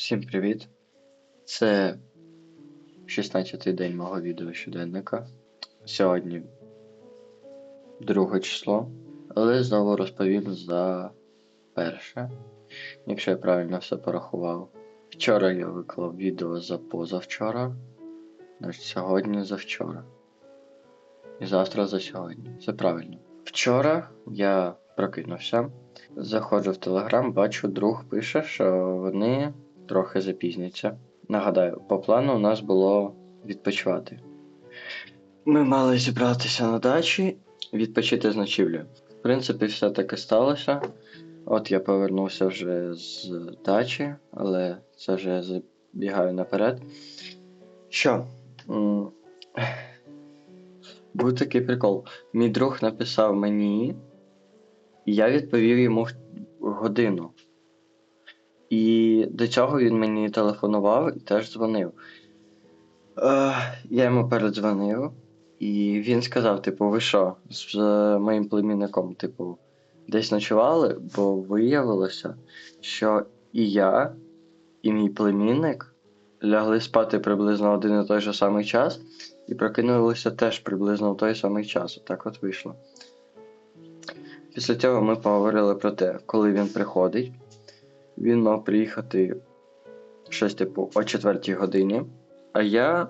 Всім привіт! Це 16-й день мого відео щоденника. Сьогодні друге число, але знову розповім за перше, якщо я правильно все порахував. Вчора я виклав відео за позавчора, значить сьогодні за вчора. І завтра за сьогодні. Це правильно. Вчора я прокинувся, заходжу в Телеграм, бачу, друг пише, що вони трохи запізняться. Нагадаю, по плану у нас було відпочивати. Ми мали зібратися на дачі, відпочити з ночівлею. В принципі, все таки сталося. От я повернувся вже з дачі, але це вже забігаю наперед. Що? Був такий прикол. Мій друг написав мені, і я відповів йому годину. І до цього він мені телефонував і теж дзвонив. Е, я йому передзвонив, і він сказав: типу, ви що, з моїм племінником, типу, десь ночували, бо виявилося, що і я, і мій племінник лягли спати приблизно один і той же самий час, і прокинулися теж приблизно в той самий час. Так от вийшло. Після цього ми поговорили про те, коли він приходить. Він мав приїхати щось типу о 4 годині, а я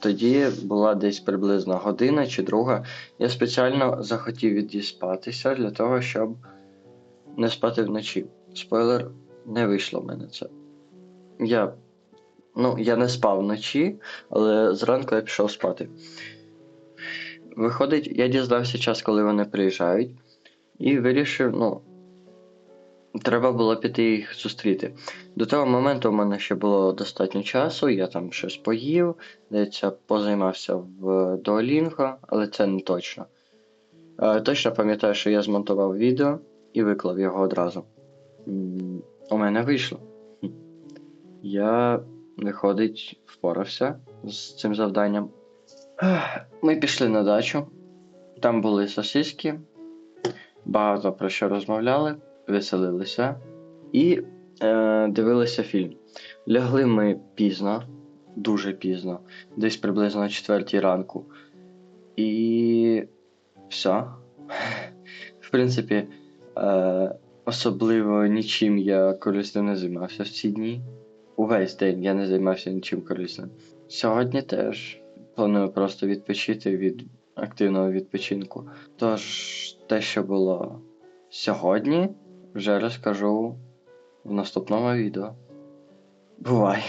тоді була десь приблизно година чи друга. Я спеціально захотів відіспатися для того, щоб не спати вночі. Спойлер, не вийшло в мене це. Я, ну, я не спав вночі, але зранку я пішов спати. Виходить, я дізнався час, коли вони приїжджають, і вирішив, ну, Треба було піти їх зустріти. До того моменту в мене ще було достатньо часу, я там щось поїв, здається, позаймався в Duolingo, але це не точно. Е, точно пам'ятаю, що я змонтував відео і виклав його одразу. У мене вийшло. Я, виходить, впорався з цим завданням. Ми пішли на дачу, там були сосиски, багато про що розмовляли веселилися і е, дивилися фільм. Лягли ми пізно, дуже пізно, десь приблизно о 4 ранку. І все. В принципі, е, особливо нічим я корисним не займався в ці дні. Увесь день я не займався нічим корисним. Сьогодні теж планую просто відпочити від активного відпочинку. Тож, те, що було сьогодні, вже розкажу в наступному відео. Бувай!